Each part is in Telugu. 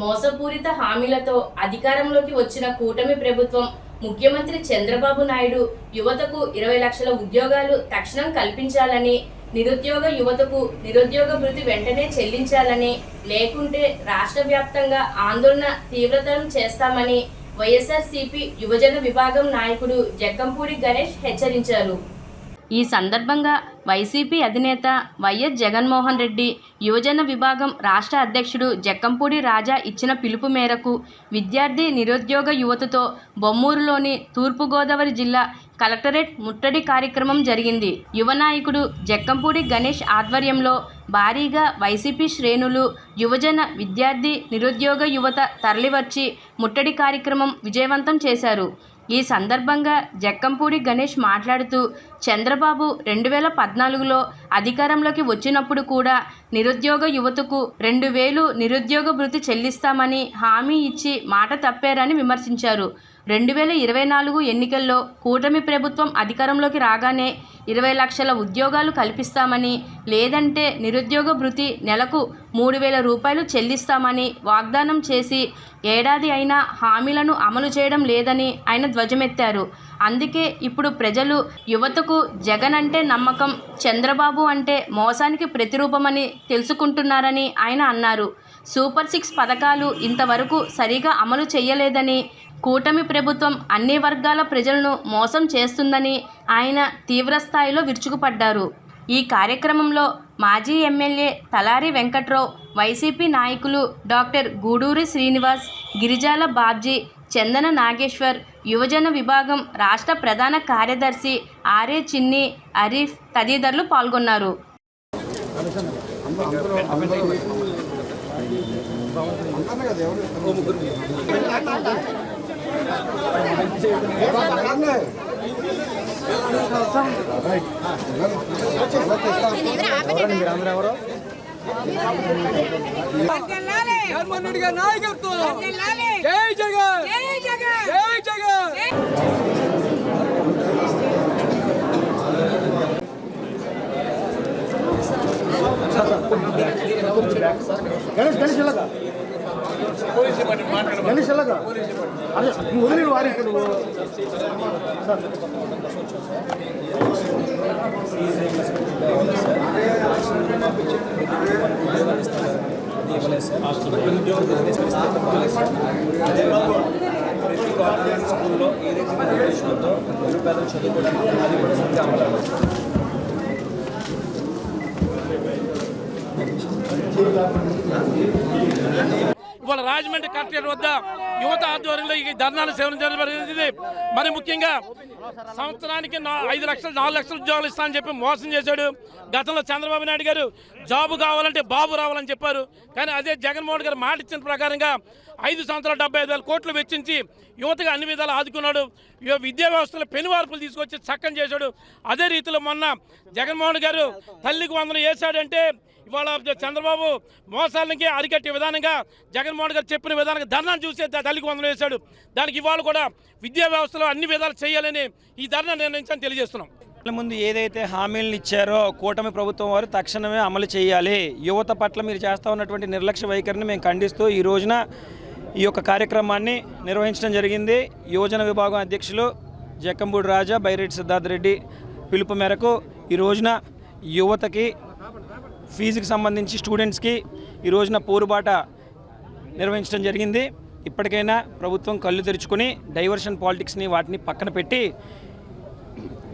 మోసపూరిత హామీలతో అధికారంలోకి వచ్చిన కూటమి ప్రభుత్వం ముఖ్యమంత్రి చంద్రబాబు నాయుడు యువతకు ఇరవై లక్షల ఉద్యోగాలు తక్షణం కల్పించాలని నిరుద్యోగ యువతకు నిరుద్యోగ భృతి వెంటనే చెల్లించాలని లేకుంటే రాష్ట్ర వ్యాప్తంగా ఆందోళన తీవ్రతరం చేస్తామని వైఎస్ఆర్సీపీ యువజన విభాగం నాయకుడు జక్కంపూడి గణేష్ హెచ్చరించారు. ఈ సందర్భంగా వైసీపీ అధినేత వైఎస్ జగన్మోహన్ రెడ్డి యువజన విభాగం రాష్ట్ర అధ్యక్షుడు జక్కంపూడి రాజా ఇచ్చిన పిలుపు మేరకు విద్యార్థి నిరుద్యోగ యువతతో బొమ్మూరులోని తూర్పుగోదావరి జిల్లా కలెక్టరేట్ ముట్టడి కార్యక్రమం జరిగింది. యువ నాయకుడు జక్కంపూడి గణేష్ ఆధ్వర్యంలో భారీగా వైసీపీ శ్రేణులు యువజన విద్యార్థి నిరుద్యోగ యువత తరలివచ్చి ముట్టడి కార్యక్రమం విజయవంతం చేశారు. ఈ సందర్భంగా జక్కంపూడి గణేష్ మాట్లాడుతూ చంద్రబాబు రెండు వేల పద్నాలుగులో అధికారంలోకి వచ్చినప్పుడు కూడా నిరుద్యోగ యువతకు రెండు వేలు నిరుద్యోగ భృతి చెల్లిస్తామని హామీ ఇచ్చి మాట తప్పారని విమర్శించారు. రెండు వేల ఇరవై నాలుగు ఎన్నికల్లో కూటమి ప్రభుత్వం అధికారంలోకి రాగానే ఇరవై లక్షల ఉద్యోగాలు కల్పిస్తామని లేదంటే నిరుద్యోగ భృతి నెలకు మూడు వేల రూపాయలు చెల్లిస్తామని వాగ్దానం చేసి ఏడాది అయినా హామీలను అమలు చేయడం లేదని ఆయన ధ్వజమెత్తారు. అందుకే ఇప్పుడు ప్రజలు యువతకు జగన్ అంటే నమ్మకం చంద్రబాబు అంటే మోసానికి ప్రతిరూపమని తెలుసుకుంటున్నారని ఆయన అన్నారు. సూపర్ సిక్స్ పథకాలు ఇంతవరకు సరిగా అమలు చేయలేదని కూటమి ప్రభుత్వం అన్ని వర్గాల ప్రజలను మోసం చేస్తుందని ఆయన తీవ్రస్థాయిలో విరుచుకుపడ్డారు. ఈ కార్యక్రమంలో మాజీ ఎమ్మెల్యే తలారి వెంకట్రావు వైసీపీ నాయకులు డాక్టర్ గూడూరి శ్రీనివాస్ గిరిజాల బాబ్జీ చందన నాగేశ్వర్ యువజన విభాగం రాష్ట్ర ప్రధాన కార్యదర్శి ఆర్ఏ చిన్ని అరీఫ్ తదితరులు పాల్గొన్నారు. రెడ్డి గారి నాయకత్వం. జై జగన్. జై జగన్ గణేష్ గణేష్ ఇలాగా గణేష్ ఇలాగా అదే నువ్వు వదిలేడు వారి స్కూల్లో ఏదైతే నిర్దేశంతో నిరుపేదలు చదువుకోవడానికి అది కూడా సరిగ్గా అమలు ఇవాళ రాజమండ్రి కలెక్టరేట్ వద్ద యువత ఆధ్వర్యంలో ఈ ధర్నాలు సేవలు జరిగింది. మరి ముఖ్యంగా సంవత్సరానికి ఐదు లక్షలు నాలుగు లక్షల ఉద్యోగాలు ఇస్తానని చెప్పి మోసం చేశాడు గతంలో చంద్రబాబు నాయుడు గారు. జాబు కావాలంటే బాబు రావాలని చెప్పారు. కానీ అదే జగన్మోహన్ గారు మాట ఇచ్చిన ప్రకారంగా ఐదు సంవత్సరాలు డెబ్బై ఐదు వేల కోట్లు వెచ్చించి యువతగా అన్ని విధాలు ఆదుకున్నాడు. విద్యా వ్యవస్థలో పెనువార్పులు తీసుకొచ్చి చక్కని చేశాడు. అదే రీతిలో మొన్న జగన్మోహన్ గారు తల్లికి వందలు వేశాడంటే ఇవాళ చంద్రబాబు మోసాలకి అరికట్టే విధానంగా జగన్మోహన్ గారు చెప్పిన విధానంగా ధర్నాను చూసే తల్లికి వందలు వేశాడు. దానికి ఇవాళ కూడా విద్యా వ్యవస్థలో అన్ని విధాలు చేయాలని ఈ ధర్నా నిర్ణయించని తెలియజేస్తున్నాం. ముందు ఏదైతే హామీలను ఇచ్చారో కూటమి ప్రభుత్వం వారు తక్షణమే అమలు చేయాలి. యువత పట్ల మీరు చేస్తా ఉన్నటువంటి నిర్లక్ష్య వైఖరిని మేము ఖండిస్తూ ఈ రోజున ఈ యొక్క కార్యక్రమాన్ని నిర్వహించడం జరిగింది. యువజన విభాగం అధ్యక్షులు జక్కంబూడి రాజా బైరెడ్డి సిద్ధార్థ రెడ్డి పిలుపు మేరకు ఈ రోజున యువతకి ఫీజుకి సంబంధించి స్టూడెంట్స్కి ఈ రోజున పోరుబాట నిర్వహించడం జరిగింది. ఇప్పటికైనా ప్రభుత్వం కళ్ళు తెరుచుకొని డైవర్షన్ పాలిటిక్స్ని వాటిని పక్కన పెట్టి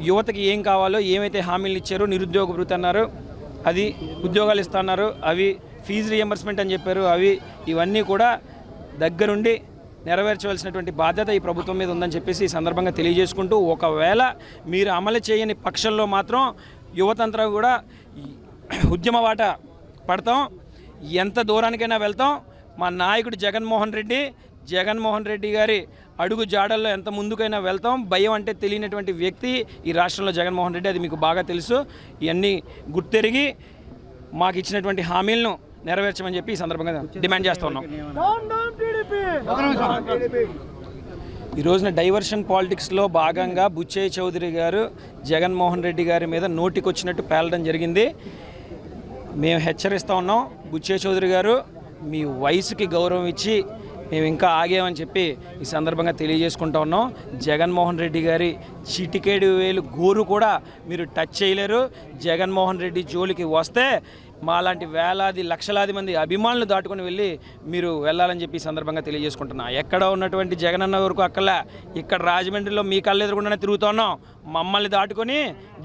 యువతకి ఏం కావాలో ఏమైతే హామీలు ఇచ్చారో నిరుద్యోగ భృతి అన్నారు. అది ఉద్యోగాలు ఇస్తున్నారు అవి ఫీజు రియంబర్స్మెంట్ అని చెప్పారు. అవి ఇవన్నీ కూడా దగ్గరుండి నెరవేర్చవలసినటువంటి బాధ్యత ఈ ప్రభుత్వం మీద ఉందని చెప్పేసి ఈ సందర్భంగా తెలియజేసుకుంటూ ఒకవేళ మీరు అమలు చేయని పక్షంలో మాత్రం యువతంతా కూడా ఉద్యమ బాట పడతాం. ఎంత దూరానికైనా వెళ్తాం. మా నాయకుడు జగన్మోహన్ రెడ్డి జగన్మోహన్ రెడ్డి గారి అడుగు జాడల్లో ఎంత ముందుకైనా వెళ్తాం. భయం అంటే తెలియనటువంటి వ్యక్తి ఈ రాష్ట్రంలో జగన్మోహన్ రెడ్డి అది మీకు బాగా తెలుసు. ఇవన్నీ గుర్తెరిగి మాకు ఇచ్చినటువంటి హామీలను నెరవేర్చమని చెప్పి ఈ సందర్భంగా డిమాండ్ చేస్తూ ఉన్నాం. ఈ రోజున డైవర్షన్ పాలిటిక్స్లో భాగంగా బుచ్చయ్య చౌదరి గారు జగన్మోహన్ రెడ్డి గారి మీద నోటికొచ్చినట్టు పేలడం జరిగింది. మేము హెచ్చరిస్తూ ఉన్నాం. బుచ్చే చౌదరి గారు మీ వయసుకి గౌరవం ఇచ్చి మేము ఇంకా ఆగామని చెప్పి ఈ సందర్భంగా తెలియజేసుకుంటా ఉన్నాం. జగన్మోహన్ రెడ్డి గారి చిటికేడు వేలు గోరు కూడా మీరు టచ్ చేయలేరు. జగన్మోహన్ రెడ్డి జోలికి వస్తే మాలాంటి వేలాది లక్షలాది మంది అభిమానులు దాటుకొని వెళ్ళి మీరు వెళ్ళాలని చెప్పి సందర్భంగా తెలియజేసుకుంటున్నా. ఎక్కడ ఉన్నటువంటి జగనన్న వరకు అక్కడ ఇక్కడ రాజమండ్రిలో మీ కళ్ళు ఎదురుకుండానే తిరుగుతున్నాం మమ్మల్ని దాటుకొని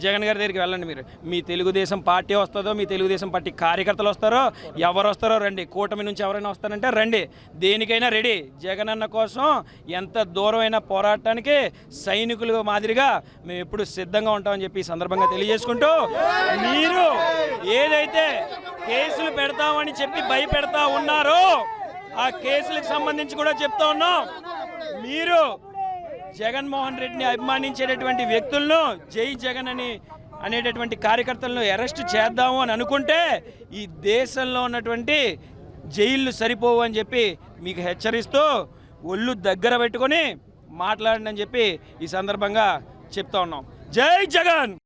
జగన్ గారి దగ్గరికి వెళ్ళండి మీరు. మీ తెలుగుదేశం పార్టీ వస్తుందో మీ తెలుగుదేశం పార్టీ కార్యకర్తలు వస్తారో ఎవరు వస్తారో రండి. కూటమి నుంచి ఎవరైనా వస్తారంటే రండి. దేనికైనా రెడీ. జగనన్న కోసం ఎంత దూరమైన పోరాటానికి సైనికులు మాదిరిగా మేము ఎప్పుడు సిద్ధంగా ఉంటామని చెప్పి సందర్భంగా తెలియజేసుకుంటూ మీరు ఏదైతే కేసులు పెడతామని చెప్పి భయపెడతా ఉన్నారో ఆ కేసులకు సంబంధించి కూడా చెప్తా ఉన్నాం. మీరు జగన్మోహన్ రెడ్డిని అభిమానించేటటువంటి వ్యక్తులను జై జగన్ అని అనేటటువంటి కార్యకర్తలను అరెస్ట్ చేద్దాము అని అనుకుంటే ఈ దేశంలో ఉన్నటువంటి జైళ్ళు సరిపోవు అని చెప్పి మీకు హెచ్చరిస్తూ ఒళ్ళు దగ్గర పెట్టుకొని మాట్లాడండి అని చెప్పి ఈ సందర్భంగా చెప్తా ఉన్నాం. జై జగన్!